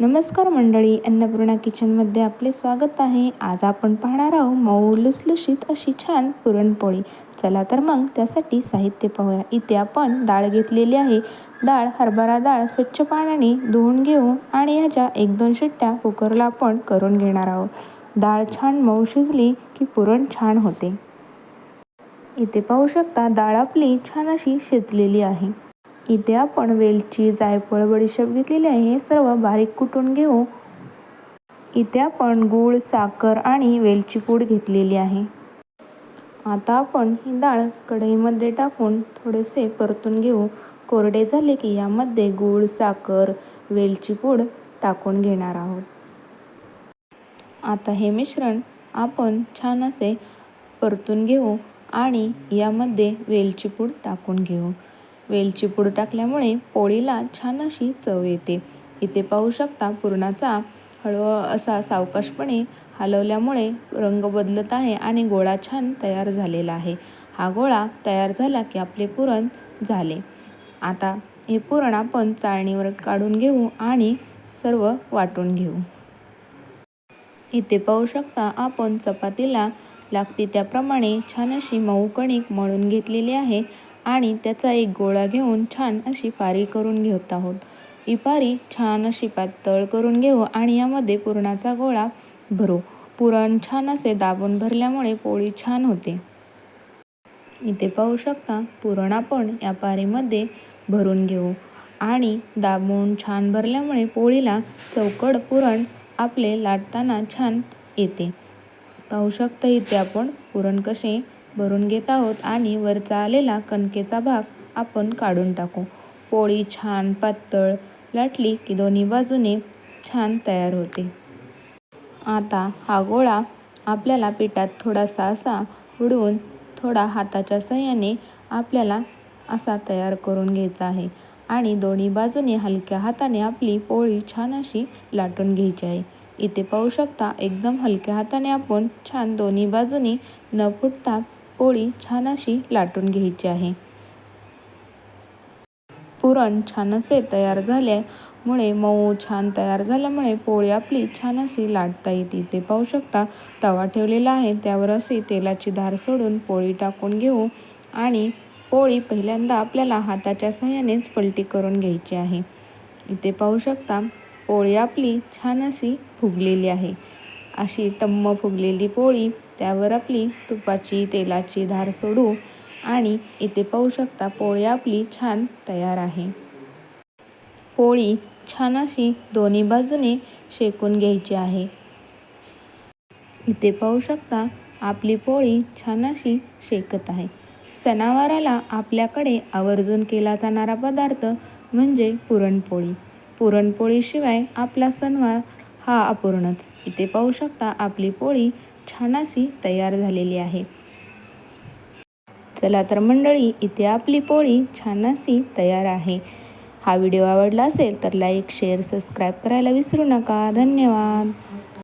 नमस्कार मंडळी अन्नपूर्णा किचनमध्ये आपले स्वागत आहे. आज आपण पाहणार आहोत मऊ लुसलुशीत अशी छान पुरणपोळी. चला तर मग त्यासाठी साहित्य पाहूया. इथे आपण डाळ घेतलेली आहे. डाळ हरभरा डाळ स्वच्छ पाण्याने धुवून घेऊ आणि ह्याच्या एक दोन शिट्ट्या कुकरला आपण करून घेणार आहोत. डाळ छान मऊ शिजली की पुरण छान होते. इथे पाहू शकता डाळ आपली छान अशी शिजलेली आहे. इथे आपण वेलची जायफळ बडीशेप घेतलेली आहे. हे सर्व बारीक कुटून घेऊ. इथे आपण गूळ साखर आणि वेलची पूड घेतलेली आहे. आता आपण ही डाळ कढईमध्ये टाकून थोडेसे परतून घेऊ. कोरडे झाले की यामध्ये गूळ साखर वेलची पूड टाकून घेणार आहोत. आता हे मिश्रण आपण छान असे परतून घेऊ आणि यामध्ये वेलची पूड टाकून घेऊ. वेलची पूड टाकल्यामुळे पोळीला छान अशी चव येते. इथे पाहू शकता पुरणाचा हळू असा सावकाशपणे हलवल्यामुळे रंग बदलत आहे आणि गोळा छान तयार झालेला आहे. हा गोळा तयार झाला की आपले पुरण झाले. आता हे पुरण आपण चाळणीवर काढून घेऊ आणि सर्व वाटून घेऊ. इथे पाहू शकता आपण चपातीला लागते त्याप्रमाणे छान अशी मऊ कणिक मळून घेतलेली आहे. आणि त्याचा एक गोळा घेऊन छान अशी पारी करून घेत आहोत. ही पारी छान अशी पातळ करून घेऊ आणि यामध्ये पुरणाचा गोळा भरू. पुरण छान असे दाबून भरल्यामुळे पोळी छान होते. इथे पाहू शकता पुरण आपण या पारीमध्ये भरून घेऊ आणि दाबून छान भरल्यामुळे पोळीला चौकड पुरण आपले लाटताना छान येते. पाहू शकता इथे आपण पुरण कसे भरून घेत आहोत आणि वरचा आलेला कणकेचा भाग आपण काढून टाकू. पोळी छान पातळ लाटली की दोन्ही बाजूने छान तयार होते. आता हा गोळा आपल्याला पिठात थोडासा असा उडवून थोडा हाताच्या सहाय्याने आपल्याला असा तयार करून घ्यायचा आहे आणि दोन्ही बाजूने हलक्या हाताने आपली पोळी छान अशी लाटून घ्यायची आहे. इथे पाहू शकता एकदम हलक्या हाताने आपण छान दोन्ही बाजूनी न फुटता पोळी छान अशी लाटून घ्यायची आहे. पुरण छान असे तयार झाल्यामुळे मऊ छान तयार झाल्यामुळे पोळी आपली छान अशी लाटता येते. ते पाहू शकता तवा ठेवलेला आहे. त्यावर असे तेलाची धार सोडून पोळी टाकून घेऊ आणि पोळी पहिल्यांदा आपल्याला हाताच्या सहाय्यानेच पलटी करून घ्यायची आहे. इथे पाहू शकता पोळी आपली छान अशी फुगलेली आहे. अशी टम्म फुगलेली पोळी त्यावर आपली तुपाची तेलाची धार सोडू आणि इथे पाहू शकता पोळी आपली छान तयार आहे. पोळी छान अशी दोन्ही बाजूने शेकून घ्यायची आहे. इथे पाहू शकता आपली पोळी छान अशी शेकत आहे. सणावाराला आपल्याकडे आवर्जून केला जाणारा पदार्थ म्हणजे पुरणपोळी. पुरणपोळीशिवाय आपला सणवार हा अपूर्णच. इथे पाहू शकता आपली पोळी छान अशी तयार झालेली आहे. चला तर मंडळी इथे आपली पोळी छान अशी तयार आहे. हा व्हिडिओ आवडला असेल तर लाईक शेअर सबस्क्राईब करायला विसरू नका. धन्यवाद.